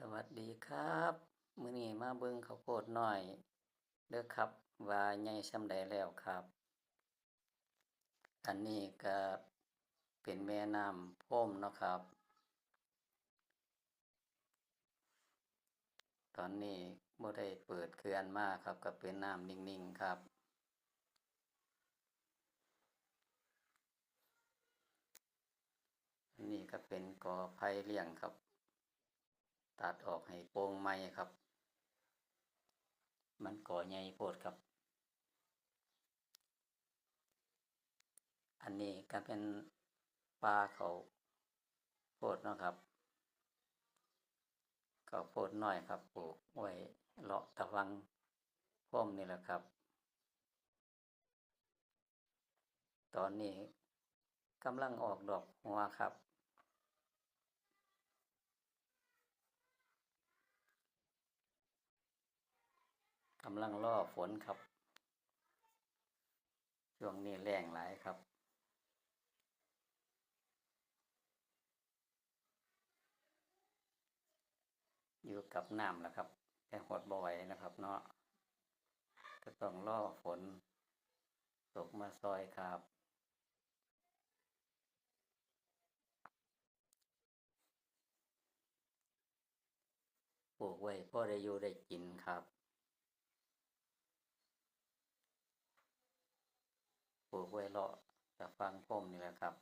สวัสดีครับมื้อนี้มาเบิ่งข้าวโพดหน้อย เด้อครับ ว่าใหญ่ส่ำใดแล้วครับ อันนี้ก็เป็นแม่น้ำโพมเนาะครับ ตอนนี้บ่ได้เปิดเขื่อนมากครับก็เป็นน้ำนิ่งๆครับ อันนี้ก็เป็นกอไผ่เลี้ยงครับ ตัดออกให้โปร่งใหม่ครับ มันก่อใหญ่โพดครับ อันนี้ก็เป็นปลาเขาโพดนะครับเขาโพดน้อยครับปลูกไว้เลาะตะวังพร้อมนี่แหละครับ ตอนนี้กำลังออกดอกหัวครับ กำลังรอฝนครับ ช่วงนี้แรงหลายครับ อยู่กับน้ำแล้วครับ แต่หดบ่ไหวนะครับ เนาะก็ต้องรอฝน ตกมาซอยครับปลูกไว้พอได้อยู่ได้กินครับ ไว้เลาะตะฟังพมนี่แหละครับ